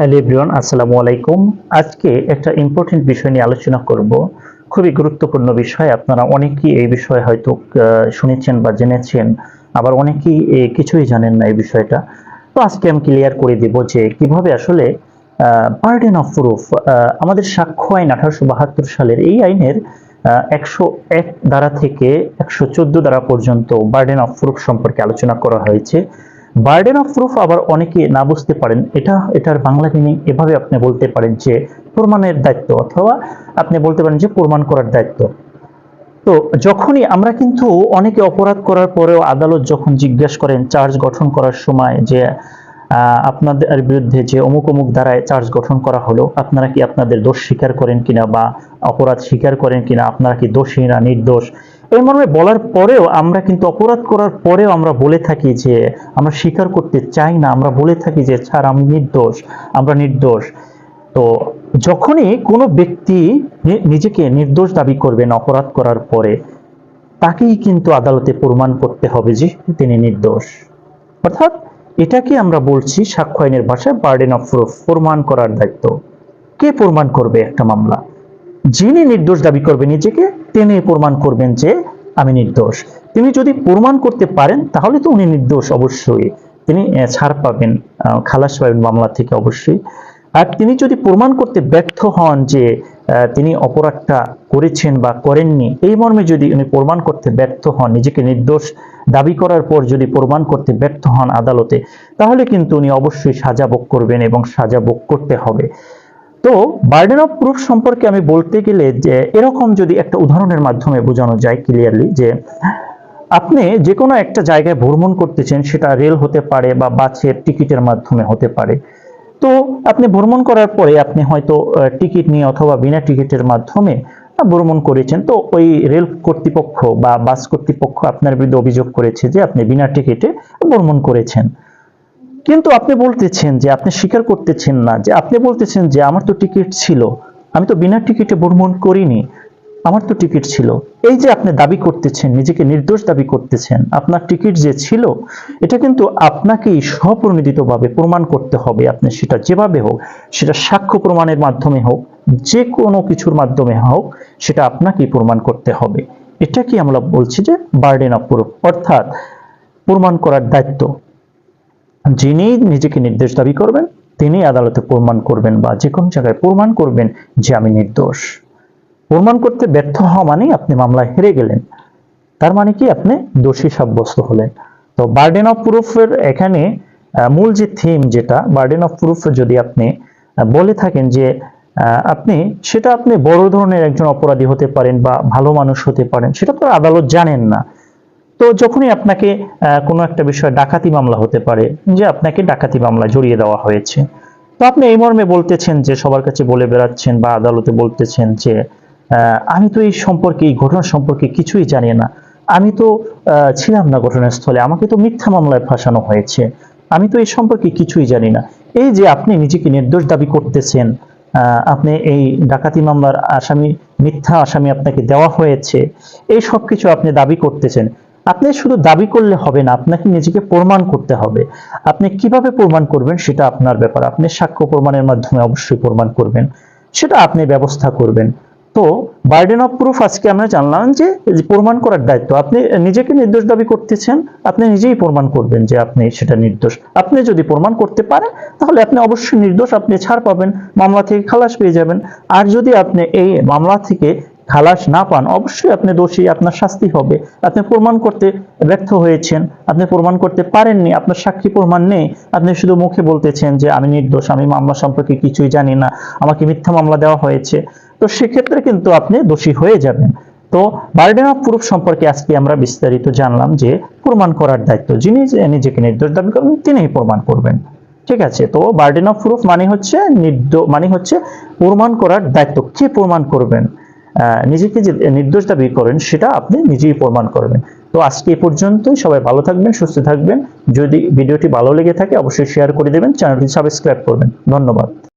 Hello everyone, আসসালামু আলাইকুম। আজকে একটা ইম্পর্টেন্ট বিষয় নিয়ে আলোচনা করব। খুবই গুরুত্বপূর্ণ বিষয়। আপনারা অনেকেই এই বিষয়ে হয়তো শুনেছেন বা জেনেছেন, আবার অনেকেই কিছুই জানেন না এই বিষয়টা। তো আজকে আমি ক্লিয়ার করে দেব যে কীভাবে আসলে বার্ডেন অফ প্রুফ আমাদের সাক্ষ্য আইন আঠারোশো বাহাত্তর সালের এই আইনের একশো এক দ্বারা থেকে একশো চোদ্দ দ্বারা পর্যন্ত বার্ডেন অফ প্রুফ সম্পর্কে আলোচনা করা হয়েছে। বার্ডেন অফ প্রুফ আবার অনেকে না বুঝতে পারেন। এটা, এটার বাংলা মিনিং এভাবে আপনি বলতে পারেন যে প্রমাণের দায়িত্ব অথবা আপনি বলতে পারেন যে প্রমাণ করার দায়িত্ব। তো যখনই আমরা কিন্তু অনেকে অপরাধ করার পরেও আদালত যখন জিজ্ঞেস করেন চার্জ গঠন করার সময় যে আপনাদের বিরুদ্ধে যে অমুক অমুক দ্বারায় চার্জ গঠন করা হলো, আপনারা কি আপনাদের দোষ স্বীকার করেন কিনা বা অপরাধ স্বীকার করেন কিনা, আপনারা কি দোষী না নির্দোষ এই মর্মে বলার পরেও আমরা কিন্তু অপরাধ করার পরেও আমরা বলে থাকি যে, আমরা স্বীকার করতে চাই না, আমরা বলে থাকি যে স্যার আমি নির্দোষ, আমরা নির্দোষ। তো যখনই কোনো ব্যক্তি নিজেকে নির্দোষ দাবি করবেন অপরাধ করার পরে, তাকেই কিন্তু আদালতে প্রমাণ করতে হবে যে, তিনি নির্দোষ। অর্থাৎ এটাকে আমরা বলছি সাক্ষ্য আইনের ভাষায় বার্ডেন অফ প্রুফ, প্রমাণ করার দায়িত্ব। কে প্রমাণ করবে একটা মামলা? যিনি নির্দোষ দাবি করবে নিজেকে তিনি প্রমাণ করবেন যে আমি নির্দোষ। তিনি যদি প্রমাণ করতে পারেন, তাহলে তো উনি নির্দোষ অবশ্যই। তিনি ছাড় পাবেন খালাস পাবেন মামলা থেকে অবশ্যই। আর তিনি যদি প্রমাণ করতে ব্যর্থ হন যে তিনি অপরাধটা করেছেন বা করেননি, এই মর্মে যদি উনি প্রমাণ করতে ব্যর্থ হন, নিজেকে নির্দোষ দাবি করার পর যদি প্রমাণ করতে ব্যর্থ হন আদালতে, তাহলে কিন্তু উনি অবশ্যই সাজা ভোগ করবেন এবং সাজা ভোগ করতে হবে। তো বার্ডেন অফ প্রুফ সম্পর্কে আমি বলতে গেলে যে এরকম যদি একটা উদাহরণের মাধ্যমে বোঝানো যায় ক্লিয়ারলি যে আপনি যে কোনো একটা জায়গায় ভ্রমণ করতেছেন, সেটা রেল হতে পারে বা বাসের টিকিটের মাধ্যমে হতে পারে। তো আপনি ভ্রমণ করার পরে আপনি হয়তো টিকিট নিয়ে অথবা বিনা টিকিটের মাধ্যমে ভ্রমণ করেছেন। তো ওই রেল কর্তৃপক্ষ বা বাস কর্তৃপক্ষ আপনার বিরুদ্ধে অভিযোগ করেছে যে আপনি বিনা টিকিটে ভ্রমণ করেছেন। কিন্তু আপনি বলতেছেন যে আপনি স্বীকার করতেছেন না, যে আপনি বলতেছেন যে আমার তো টিকিট ছিল, আমি তো বিনা টিকিটে ভ্রমণ করিনি, আমার তো টিকিট ছিল। এই যে আপনি দাবি করতেছেন, নিজেকে নির্দোষ দাবি করতেছেন, আপনার টিকিট যে ছিল, এটা কিন্তু আপনাকেই স্বপ্রণোদিতভাবে প্রমাণ করতে হবে। আপনি সেটা যেভাবে হোক, সেটা সাক্ষ্য প্রমাণের মাধ্যমে হোক, যে কোনো কিছুর মাধ্যমে হোক, সেটা আপনাকেই প্রমাণ করতে হবে। এটা কি আমরা বলছি যে বার্ডেন অফ প্রুফ অর্থাৎ প্রমাণ করার দায়িত্ব। যিনি নিজেকে নির্দোষ দাবি করবেন, তিনি আদালতে প্রমাণ করবেন বা যে কোনো জায়গায় প্রমাণ করবেন যে আমি নির্দোষ। প্রমাণ করতে ব্যর্থ হওয়া মানে আপনি মামলায় হেরে গেলেন। তার মানে কি? আপনি দোষী সাব্যস্ত হলেন। তো বার্ডেন অফ প্রুফের এখানে মূল যে থিম যেটা, বার্ডেন অফ প্রুফ যদি আপনি বলে থাকেন যে আপনি, সেটা আপনি বড় ধরনের একজন অপরাধী হতে পারেন বা ভালো মানুষ হতে পারেন, সেটা তো আদালত জানেন না। তো যখনই আপনাকে কোনো একটা বিষয়ে ডাকাতি মামলা হতে পারে, যে আপনাকে ডাকাতি মামলা জড়িয়ে দেওয়া হয়েছে। তো আপনি এই মর্মে বলতেছেন যে, সবার কাছে বলে বেড়াচ্ছেন বা আদালতে বলতেছেন যে আমি তো এই সম্পর্কে, এই ঘটনা সম্পর্কে কিছুই জানি না। আমি তো ছিলাম না ঘটনাস্থলে, আমাকে তো মিথ্যা মামলায় ফাঁসানো হয়েছে। আমি তো এই সম্পর্কে কিছুই জানি না। এই যে আপনি নিজেকে নির্দোষ দাবি করতেছেন আপনি এই ডাকাতি মামলার আসামি, মিথ্যা আসামি আপনাকে দেওয়া হয়েছে, এই সব কিছু আপনি দাবি করতেছেন। আপনি শুধু দাবি করলে হবে না, আপনাকে নিজেকে প্রমাণ করতে হবে। আপনি কীভাবে প্রমাণ করবেন সেটা আপনার ব্যাপার। আপনি সাক্ষ্য প্রমাণের মাধ্যমে অবশ্যই প্রমাণ করবেন। সেটা আপনি ব্যবস্থা করবেন। তো বার্ডেন অফ প্রুফ আজকে আমরা জানলাম যে প্রমাণ করার দায়িত্ব। আপনি নিজেকে নির্দোষ দাবি করতেছেন, আপনি নিজেই প্রমাণ করবেন যে আপনি সেটা নির্দোষ। আপনি যদি প্রমাণ করতে পারেন, তাহলে আপনি অবশ্যই নির্দোষ, আপনি ছাড় পাবেন, মামলা থেকে খালাস পেয়ে যাবেন। আর যদি আপনি এই মামলা থেকে খালাস না পান, অবশ্যই আপনি দোষী, আপনার শাস্তি হবে। আপনি প্রমাণ করতে ব্যর্থ হয়েছেন, আপনি প্রমাণ করতে পারেননি, আপনার সাক্ষী প্রমাণ নেই। আপনি শুধু মুখে বলতেছেন যে, আমি নির্দোষ, আমি মামলা সম্পর্কে কিছুই জানি না, আমাকে মিথ্যা মামলা দেওয়া হয়েছে। তো সেক্ষেত্রে কিন্তু আপনি দোষী হয়ে যাবেন। তো বার্ডেন অফ প্রুফ সম্পর্কে আজকে আমরা বিস্তারিত জানলাম যে, প্রমাণ করার দায়িত্ব যিনি নিজেকে নির্দোষ দাবি করবেন তিনিই প্রমাণ করবেন। ঠিক আছে, তো বার্ডেন অফ প্রুফ মানে হচ্ছে নির্দো মানে হচ্ছে প্রমাণ করার দায়িত্ব। কে প্রমাণ করবেন? নিজেকে যে নির্দোষ দাবি করেন, সেটা আপনি নিজেই প্রমাণ করবেন। তো আজকে এ পর্যন্তই। সবাই ভালো থাকবেন, সুস্থ থাকবেন। যদি ভিডিওটি ভালো লেগে থাকে, অবশ্যই শেয়ার করে দেবেন চ্যানেলটি সাবস্ক্রাইব করবেন। ধন্যবাদ।